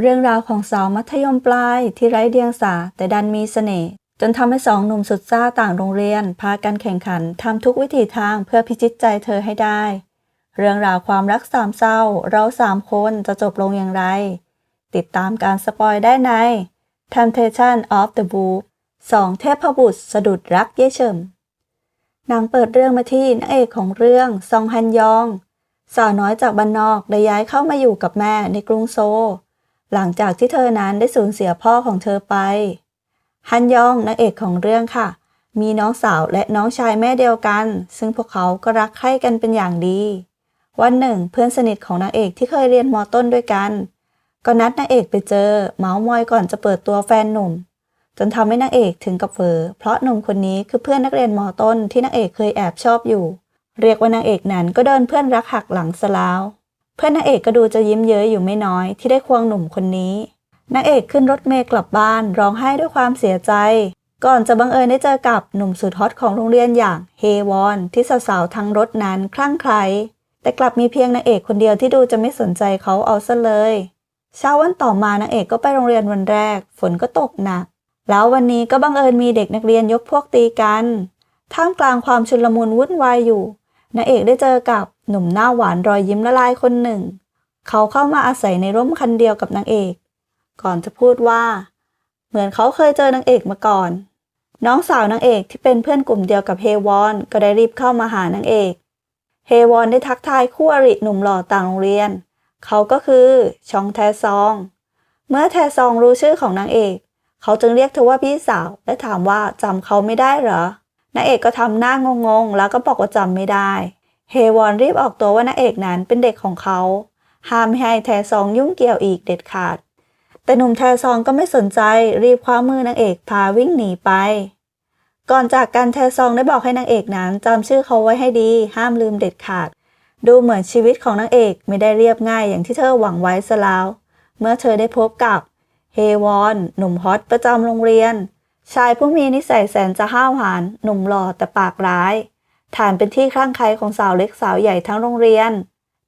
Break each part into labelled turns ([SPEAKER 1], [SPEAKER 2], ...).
[SPEAKER 1] เรื่องราวของสาวมัธยมปลายที่ไร้เดียงสาแต่ดันมีเสน่ห์จนทำให้สองหนุ่มสุดซ่าต่างโรงเรียน พากันแข่งขันทำทุกวิถีทางเพื่อพิชิตใจเธอให้ได้ เรื่องราวความรักสามเศร้า เราสามคนจะจบลงอย่างไร ติดตามการสปอยได้ใน Temptation of the Boo สองเทพบุตรสะดุดรักเย่เฉิมหนังเปิดเรื่องมาที่นางเอกของเรื่องซองฮันยอง สาวน้อยจากบ้านนอกได้ย้ายเข้ามาอยู่กับแม่ในกรุงโซล หลังจากที่เธอนั้นได้สูญเสียพ่อของเธอไป ฮันยองนางเอกของเรื่องค่ะ มีน้องสาวและน้องชายแม่เดียวกัน ซึ่งพวกเขาก็รักใคร่กันเป็นอย่างดี วันหนึ่ง เพื่อนสนิทของนางเอกที่เคยเรียนมอต้นด้วยกัน ก็นัดนางเอกไปเจอ เมาส์มอยก่อนจะเปิดตัวแฟนหนุ่ม จนทำให้นางเอกถึงกับเฟอเพราะหนุ่มคนนี้คือเพื่อนนักเรียนมอต้นที่นางเอกเคยแอบชอบอยู่ เรียกว่านางเอกนั้นก็เดินเพื่อนรักหักหลังซะแล้ว เพื่อนนางเอกก็ดูจะยิ้มเย้ยอยู่ไม่น้อยที่ได้ควงหนุ่มคนนี้นางเอกขึ้นรถเมล์กลับบ้านร้องไห้ด้วยความเสียใจ ก่อนจะบังเอิญได้เจอกับหนุ่มสุดฮอตของโรงเรียนอย่างเฮวอนที่สาวๆทั้งรถนั้นคลั่งไคล้แต่กลับมีเพียงนางเอกคนเดียวที่ดูจะไม่สนใจเขาเอาซะเลยเช้าวันต่อมานางเอกก็ไปโรงเรียนวันแรก ฝนก็ตกหนัก แล้ววันนี้ก็บังเอิญมีเด็กนักเรียนยกพวกตีกัน ท่ามกลางความชุลมุนวุ่นวายอยู่นางเอกได้เจอกับ หนุ่มหน้าหวานรอยยิ้มละลายคนหนึ่ง เขาเข้ามาอาศัยในร่มคันเดียวกับนางเอก ก่อนจะพูดว่า เหมือนเขาเคยเจอนางเอกมาก่อน น้องสาวนางเอกที่เป็นเพื่อนกลุ่มเดียวกับเฮวอนก็ได้รีบเข้ามาหานางเอก เฮวอนได้ทักทายคู่อริหนุ่มหล่อต่างโรงเรียน เขาก็คือชองแทซอง เมื่อแทซองรู้ชื่อของนางเอก เขาจึงเรียกเธอว่าพี่สาวและถามว่าจำเขาไม่ได้เหรอนางเอกก็ทำหน้างงๆ แล้วก็บอกว่าจำไม่ได้ เฮวอนรีบออกตัวว่านางเอกนั้นเป็นเด็กของเขา ห้ามไม่ให้แทซองยุ่งเกี่ยวอีกเด็ดขาด แต่หนุ่มแทซองก็ไม่สนใจรีบคว้ามือนางเอกพาวิ่งหนีไป ก่อนจากกันแทซองได้บอกให้นางเอกนั้นจำชื่อเขาไว้ให้ดี ห้ามลืมเด็ดขาด ดูเหมือนชีวิตของนางเอกไม่ได้เรียบง่ายอย่างที่เธอหวังไว้ซะแล้ว เมื่อเธอได้พบกับเฮวอนหนุ่มฮอตประจำโรงเรียน ชายผู้มีนิสัยแสนจะห้าวหาญหนุ่มหล่อแต่ปากร้าย ฐานเป็นที่คลั่งไคล้ของสาวเล็กสาวใหญ่ทั้งโรงเรียน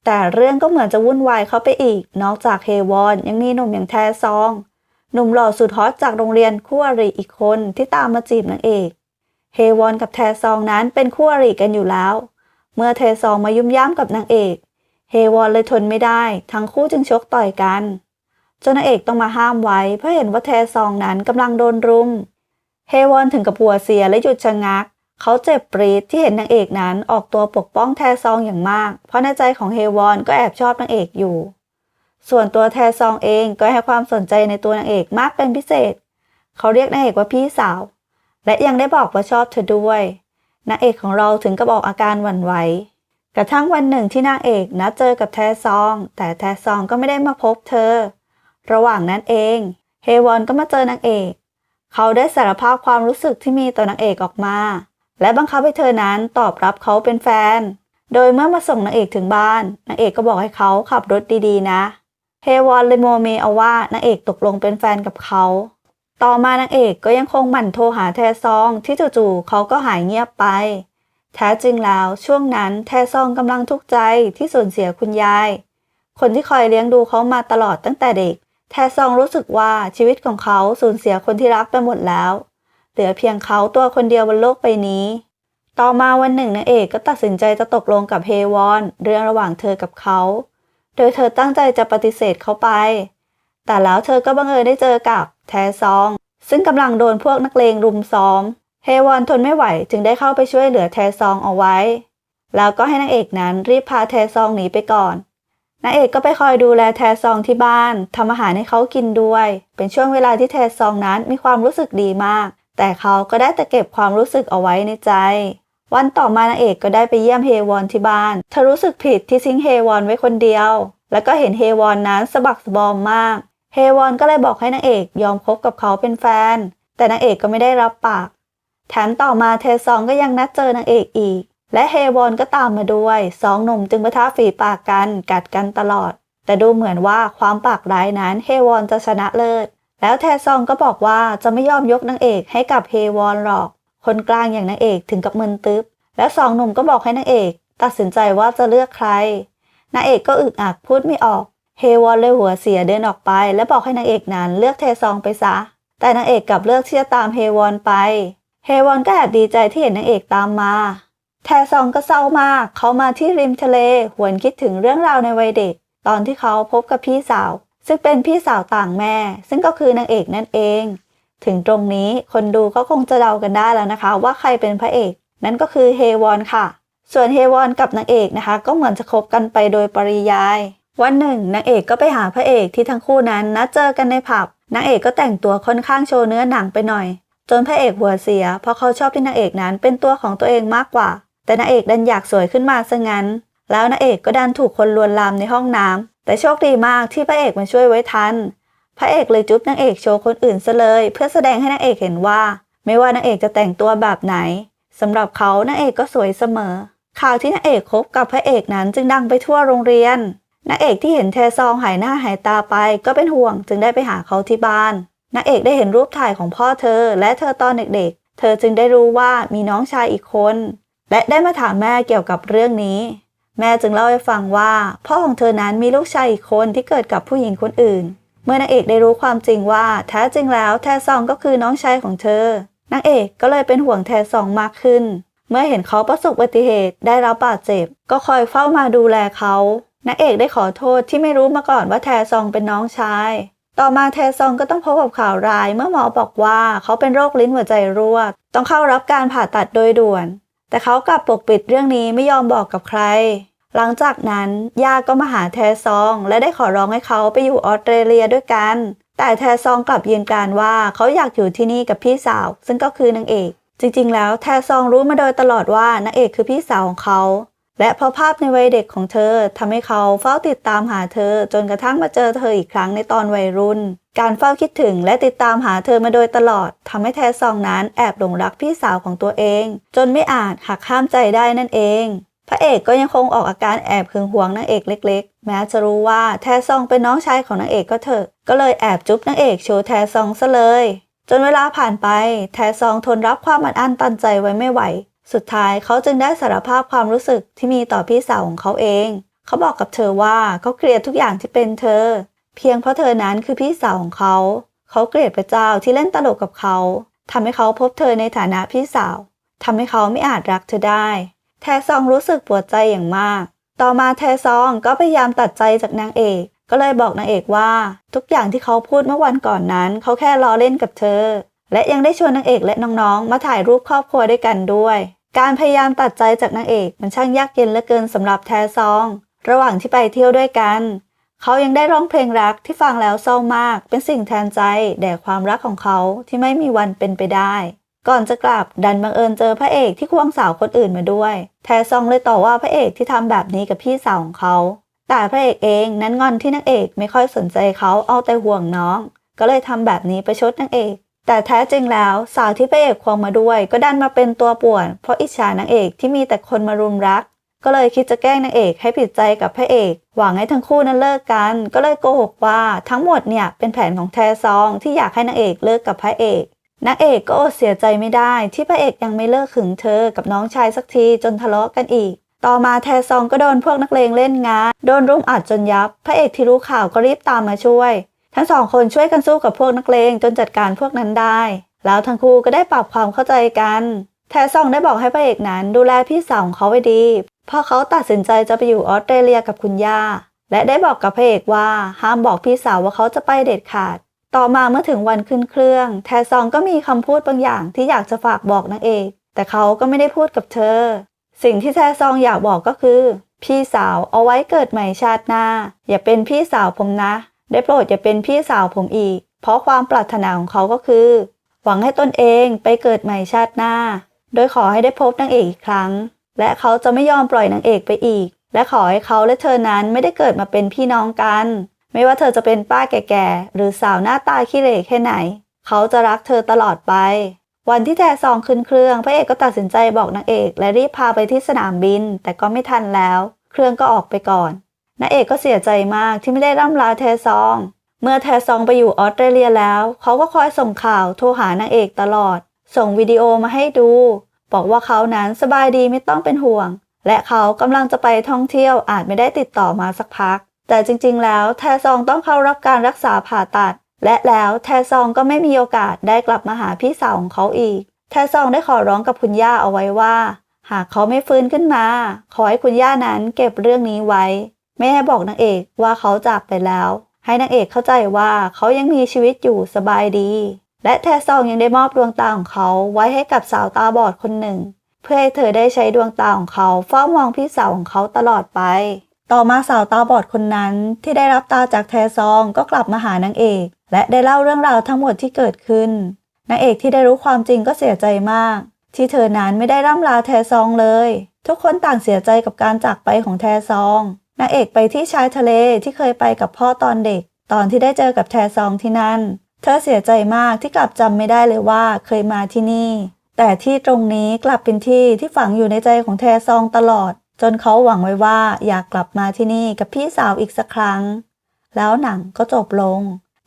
[SPEAKER 1] แต่เรื่องก็เหมือนจะวุ่นวายเข้าไปอีก นอกจากเฮวอนยังมีหนุ่มอย่างแทซอง หนุ่มหล่อสุดฮอตจากโรงเรียนคู่อริอีกคนที่ตามมาจีบนางเอกเฮวอนกับแทซองนั้นเป็นคู่อริกันอยู่แล้ว เมื่อเทซองมายุ่มย่ามกับนางเอกเฮวอนเลยทนไม่ได้ ทั้งคู่จึงชกต่อยกันจนนางเอกต้องมาห้ามไว้เพราะเห็นว่าแทซองนั้นกำลังโดนรุม เฮวอนถึงกับหัวเสียและหยุดชะงัก เขาเจ็บปรีดที่เห็นนางเอกนั้นออกตัวปกป้องแทซองอย่างมาก เพราะในใจของเฮวอนก็แอบชอบนางเอกอยู่ ส่วนตัวแทซองเองก็ให้ความสนใจในตัวนางเอกมากเป็นพิเศษ เขาเรียกนางเอกว่าพี่สาว และยังได้บอกว่าชอบเธอด้วยนางเอกของเราถึงกับออกอาการหวั่นไหวกระทั่งวันหนึ่งที่นางเอกนัดเจอกับแทซอง แต่แทซองก็ไม่ได้มาพบเธอ ระหว่างนั้นเองเฮวอนก็มาเจอนางเอก เขาได้สารภาพความรู้สึกที่มีต่อนางเอกออกมา และบังคับให้เธอนั้นตอบรับเขาเป็นแฟน โดยเมื่อมาส่งนางเอกถึงบ้านนางเอกก็บอกให้เขาขับรถดีๆ นะเฮวอนเลยโมเมเอาว่านางเอกตกลงเป็นแฟนกับเขา ต่อมานางเอกก็ยังคงหมั่นโทรหาแทซองที่จู่ๆเขาก็หายเงียบไป แท้จริงแล้วช่วงนั้นแทซองกำลังทุกข์ใจที่สูญเสียคุณยาย คนที่คอยเลี้ยงดูเขามาตลอดตั้งแต่เด็ก แทซองรู้สึกว่าชีวิตของเขาสูญเสียคนที่รักไปหมดแล้ว เหลือเพียงเขาตัวคนเดียวบนโลกใบนี้ ต่อมาวันหนึ่งนางเอกก็ตัดสินใจจะตกลงกับเฮวอนเรื่องระหว่างเธอกับเขา โดยเธอตั้งใจจะปฏิเสธเขาไป แต่แล้วเธอก็บังเอิญได้เจอกับแทซอง ซึ่งกำลังโดนพวกนักเลงรุมซ้อม เฮวอนทนไม่ไหวจึงได้เข้าไปช่วยเหลือแทซองเอาไว้ แล้วก็ให้นางเอกนั้นรีบพาแทซองหนีไปก่อนนางเอกก็ไปคอยดูแลแทซองที่บ้านทำอาหารให้เขากินด้วย เป็นช่วงเวลาที่แทซองนั้นมีความรู้สึกดีมาก แต่เขาก็ได้แต่เก็บความรู้สึกเอาไว้ในใจ วันต่อมานางเอกก็ได้ไปเยี่ยมเฮวอนที่บ้าน เธอรู้สึกผิดที่ทิ้งเฮวอนไว้คนเดียว แล้วก็เห็นเฮวอนนั้นสะบักสะบอมมาก เฮวอนก็เลยบอกให้นางเอกยอมคบกับเขาเป็นแฟน แต่นางเอกก็ไม่ได้รับปาก แถมต่อมาเทซองก็ยังนัดเจอนางเอกอีก และเฮวอนก็ตามมาด้วย สองหนุ่มจึงปะทะฝีปากกันกัดกันตลอด แต่ดูเหมือนว่าความปากร้ายนั้นเฮวอนจะชนะเลิศ แล้วแทซองก็บอกว่าจะไม่ยอมยกนางเอกให้กับเฮวอนหรอก คนกลางอย่างนางเอกถึงกับมึนตึ๊บ แล้วสองหนุ่มก็บอกให้นางเอก ตัดสินใจว่าจะเลือกใคร นางเอกก็อึกอักพูดไม่ออก เฮวอนเลยหัวเสียเดินออกไป และบอกให้นางเอกนั้นเลือกเทซองไปซะ แต่นางเอกกลับเลือกที่จะตามเฮวอนไป เฮวอนก็แอบดีใจที่เห็นนางเอกตามมา แทซองก็เศร้ามาก เขามาที่ริมทะเล หวนคิดถึงเรื่องราวในวัยเด็ก ตอนที่เขาพบกับพี่สาว ซึ่งเป็นพี่สาวต่างแม่ ซึ่งก็คือนางเอกนั่นเอง ถึงตรงนี้คนดูก็คงจะเดากันได้แล้วนะคะ ว่าใครเป็นพระเอก นั่นก็คือเฮวอนค่ะ ส่วนเฮวอนกับนางเอกนะคะ ก็เหมือนจะคบกันไปโดยปริยาย วันหนึ่งนางเอกก็ไปหาพระเอกที่ทั้งคู่นั้นนัดเจอกันในผับนางเอกก็แต่งตัวค่อนข้างโชว์เนื้อหนังไปหน่อย จนพระเอกหัวเสีย เพราะเขาชอบที่นางเอกนั้นเป็นตัวของตัวเองมากกว่า แต่นางเอกดันอยากสวยขึ้นมาซะงั้น แล้วนางเอกก็ดันถูกคนลวนลามในห้องน้ำ แต่โชคดีมากที่พระเอกมาช่วยไว้ทัน พระเอกเลยจุ๊บนางเอกโชว์คนอื่นซะเลย เพื่อแสดงให้นางเอกเห็นว่า ไม่ว่านางเอกจะแต่งตัวแบบไหนสำหรับเขานางเอกก็สวยเสมอ ข่าวที่นางเอกคบกับพระเอกนั้นจึงดังไปทั่วโรงเรียนนางเอกที่เห็นแทซองหายหน้าหายตาไปก็เป็นห่วงจึงได้ไปหาเขาที่บ้านนางเอกได้เห็นรูปถ่ายของพ่อเธอ และเธอตอนเด็กๆ เธอจึงได้รู้ว่ามีน้องชายอีกคน และได้มาถามแม่เกี่ยวกับเรื่องนี้ แม่จึงเล่าให้ฟังว่าพ่อของเธอนั้นมีลูกชายอีกคนที่เกิดกับผู้หญิงคนอื่น เมื่อนางเอกได้รู้ความจริงว่าแท้จริงแล้วแทซองก็คือน้องชายของเธอนางเอกก็เลยเป็นห่วงแทซองมากขึ้น เมื่อเห็นเขาประสบอุบัติเหตุได้รับบาดเจ็บ ก็คอยเฝ้ามาดูแลเขานางเอกได้ขอโทษที่ไม่รู้มาก่อนว่าแทซองเป็นน้องชายต่อมาแทซองก็ต้องพบกับข่าวร้ายเมื่อหมอบอกว่าเขาเป็นโรคลิ้นหัวใจรั่วต้องเข้ารับการผ่าตัดโดยด่วน แต่เขากลับปกปิดเรื่องนี้ไม่ยอมบอกกับใคร หลังจากนั้นย่าก็มาหาแทซอง และได้ขอร้องให้เขาไปอยู่ออสเตรเลียด้วยกัน แต่แทซองกลับยืนการว่าเขาอยากอยู่ที่นี่กับพี่สาว ซึ่งก็คือนางเอก จริง ๆ แล้วแทซองรู้มาโดยตลอดว่านางเอกคือพี่สาวของเขาและเพราะภาพในวัยเด็กของเธอทำให้เขาเฝ้าติดตามหาเธอจนกระทั่งมาเจอเธออีกครั้งในตอนวัยรุ่น การเฝ้าคิดถึงและติดตามหาเธอมาโดยตลอดทำให้แทซองนั้นแอบหลงรักพี่สาวของตัวเอง จนไม่อาจหักห้ามใจได้นั่นเอง พระเอกก็ยังคงออกอาการแอบหึงหวงนางเอกเล็ก ๆ แม้จะรู้ว่าแทซองเป็นน้องชายของนางเอกก็เถอะ ก็เลยแอบจุ๊บนางเอกโชว์แทซองซะเลย จนเวลาผ่านไป แทซองทนรับความอัดอั้นตันใจไว้ไม่ไหว สุดท้ายเขาจึงได้สารภาพความรู้สึกที่มีต่อพี่สาวของเขาเอง เขาบอกกับเธอว่าเขาเกลียดทุกอย่างที่เป็นเธอ เพียงเพราะเธอนั้นคือพี่สาวของเขา เขาเกลียดพระเจ้าที่เล่นตลกกับเขาทำให้เขาพบเธอในฐานะพี่สาวทำให้เขาไม่อาจรักเธอได้ แทซองรู้สึกปวดใจอย่างมาก ต่อมาแทซองก็พยายามตัดใจจากนางเอก ก็เลยบอกนางเอกว่า ทุกอย่างที่เขาพูดเมื่อวันก่อนนั้น เขาแค่ล้อเล่นกับเธอ และยังได้ชวนนางเอกและน้องๆ มาถ่ายรูปครอบครัวด้วยกันด้วย การพยายามตัดใจจากนางเอกมันช่างยากเย็นเหลือเกินสำหรับแทซอง ระหว่างที่ไปเที่ยวด้วยกัน เขายังได้ร้องเพลงรักที่ฟังแล้วเศร้ามาก เป็นสิ่งแทนใจแด่ความรักของเขาที่ไม่มีวันเป็นไปได้ ก่อนจะกลับดันบังเอิญเจอพระเอกที่ควงสาวคนอื่นมาด้วย แทซองเลยต่อว่าพระเอกที่ทำแบบนี้กับพี่สาวของเขา แต่พระเอกเองนั้นงอนที่นางเอกไม่ค่อยสนใจเขาเอาแต่ห่วงน้อง ก็เลยทำแบบนี้ประชดนางเอกแต่แท้จริงแล้วสาวที่พระเอกควงมาด้วย ก็ดันมาเป็นตัวป่วน เพราะอิจฉานางเอกที่มีแต่คนมารุมรัก ก็เลยคิดจะแกล้งนางเอกให้ผิดใจกับพระเอก หวังให้ทั้งคู่นั้นเลิกกัน ก็เลยโกหกว่าทั้งหมดเนี่ยเป็นแผนของแทซองที่อยากให้นางเอกเลิกกับพระเอกนางเอกก็อดเสียใจไม่ได้ที่พระเอกยังไม่เลิกขึงเธอกับน้องชายสักทีจนทะเลาะกันอีก ต่อมาแทซองก็โดนพวกนักเลงเล่นงาน โดนรุมอัดจนยับ พระเอกที่รู้ข่าวก็รีบตามมาช่วย ทั้งสองคนช่วยกันสู้กับพวกนักเลงจนจัดการพวกนั้นได้ แล้วทั้งคู่ก็ได้ปรับความเข้าใจกัน แทซองได้บอกให้พระเอกนั้นดูแลพี่สาวของเขาไว้ดี พราะเขาตัดสินใจจะไปอยู่ออสเตรเลียกับคุณย่า และได้บอกกับพระเอกว่าห้ามบอกพี่สาวว่าเขาจะไปเด็ดขาด ต่อมาเมื่อถึงวันขึ้นเครื่อง แทซองก็มีคำพูดบางอย่างที่อยากจะฝากบอกนางเอก แต่เขาก็ไม่ได้พูดกับเธอ สิ่งที่แทซองอยากบอกก็คือ พี่สาวเอาไว้เกิดใหม่ชาติหน้า อย่าเป็นพี่สาวผมนะ ได้โปรดอย่าเป็นพี่สาวผมอีก เพราะความปรารถนาของเขาก็คือ หวังให้ตนเองไปเกิดใหม่ชาติหน้า โดยขอให้ได้พบนางเอกอีกครั้ง และเขาจะไม่ยอมปล่อยนางเอกไปอีก และขอให้เขาและเธอนั้นไม่ได้เกิดมาเป็นพี่น้องกัน ไม่ว่าเธอจะเป็นป้าแก่ๆ หรือสาวหน้าตาขี้เหร่แค่ไหน เขาจะรักเธอตลอดไป วันที่แทซองขึ้นเครื่อง พระเอกก็ตัดสินใจบอกนางเอก และรีบพาไปที่สนามบิน แต่ก็ไม่ทันแล้ว เครื่องก็ออกไปก่อนนางเอกก็เสียใจมากที่ไม่ได้ร่ำลาแทซอง เมื่อแทซองไปอยู่ออสเตรเลียแล้ว เขาก็คอยส่งข่าวโทรหานางเอกตลอด ส่งวิดีโอมาให้ดู บอกว่าเขานั้นสบายดีไม่ต้องเป็นห่วง และเขากำลังจะไปท่องเที่ยวอาจไม่ได้ติดต่อมาสักพัก แต่จริงๆ แล้วแทซองต้องเข้ารับการรักษาผ่าตัด และแล้วแทซองก็ไม่มีโอกาสได้กลับมาหาพี่สาวของเขาอีก แทซองได้ขอร้องกับคุณย่าเอาไว้ว่า หากเขาไม่ฟื้นขึ้นมา ขอให้คุณย่านั้นเก็บเรื่องนี้ไว้ ไม่ให้บอกนางเอกว่าเขาจากไปแล้ว ให้นางเอกเข้าใจว่าเขายังมีชีวิตอยู่สบายดี และแทซองยังได้มอบดวงตาของเขาไว้ให้กับสาวตาบอดคนหนึ่ง เพื่อให้เธอได้ใช้ดวงตาของเขาเฝ้ามองพี่สาวของเขาตลอดไป ต่อมาสาวตาบอดคนนั้นที่ได้รับตาจากแทซองก็กลับมาหานางเอก และได้เล่าเรื่องราวทั้งหมดที่เกิดขึ้นนางเอกที่ได้รู้ความจริงก็เสียใจมาก ที่เธอนั้นไม่ได้ร่ำลาแทซองเลย ทุกคนต่างเสียใจกับการจากไปของแทซองนางเอกไปที่ชายทะเลที่เคยไปกับพ่อตอนเด็ก ตอนที่ได้เจอกับแทซองที่นั่น เธอเสียใจมากที่กลับจำไม่ได้เลยว่าเคยมาที่นี่ แต่ที่ตรงนี้กลับเป็นที่ที่ฝังอยู่ในใจของแทซองตลอด จนเขาหวังไว้ว่าอยากกลับมาที่นี่กับพี่สาวอีกสักครั้ง แล้วหนังก็จบลง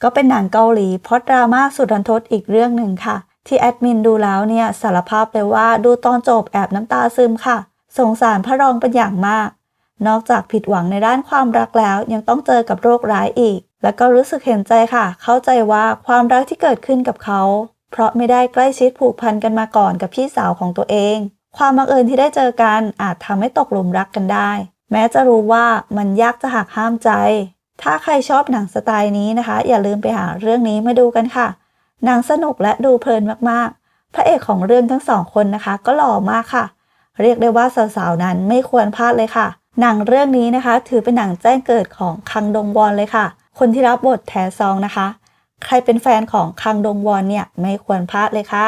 [SPEAKER 1] ก็เป็นหนังเกาหลีพอดราม่าสุดรันทดอีกเรื่องหนึ่งค่ะ ที่แอดมินดูแล้วเนี่ยสารภาพเลยว่าดูตอนจบแอบน้ำตาซึมค่ะ สงสารพระรองเป็นอย่างมาก นอกจากผิดหวังในด้านความรักแล้วยังต้องเจอกับโรคร้ายอีก แล้วก็รู้สึกเห็นใจค่ะ เข้าใจว่าความรักที่เกิดขึ้นกับเขา เพราะไม่ได้ใกล้ชิดผูกพันกันมาก่อนกับพี่สาวของตัวเอง ความบังเอิญที่ได้เจอกันอาจทำให้ตกหลุมรักกันได้ แม้จะรู้ว่ามันยากจะหักห้ามใจ ถ้าใครชอบหนังสไตล์นี้นะคะ อย่าลืมไปหาเรื่องนี้มาดูกันค่ะ หนังสนุกและดูเพลินมากๆ พระเอกของเรื่องทั้งสองคนนะคะ ก็หล่อมากค่ะ เรียกได้ว่าสาวๆนั้นไม่ควรพลาดเลยค่ะ หนังเรื่องนี้นะคะ ถือเป็นหนังแจ้งเกิดของคังดงวอนเลยค่ะ คนที่รับบทแทซองนะคะ ใครเป็นแฟนของคังดงวอนเนี่ยไม่ควรพลาดเลยค่ะ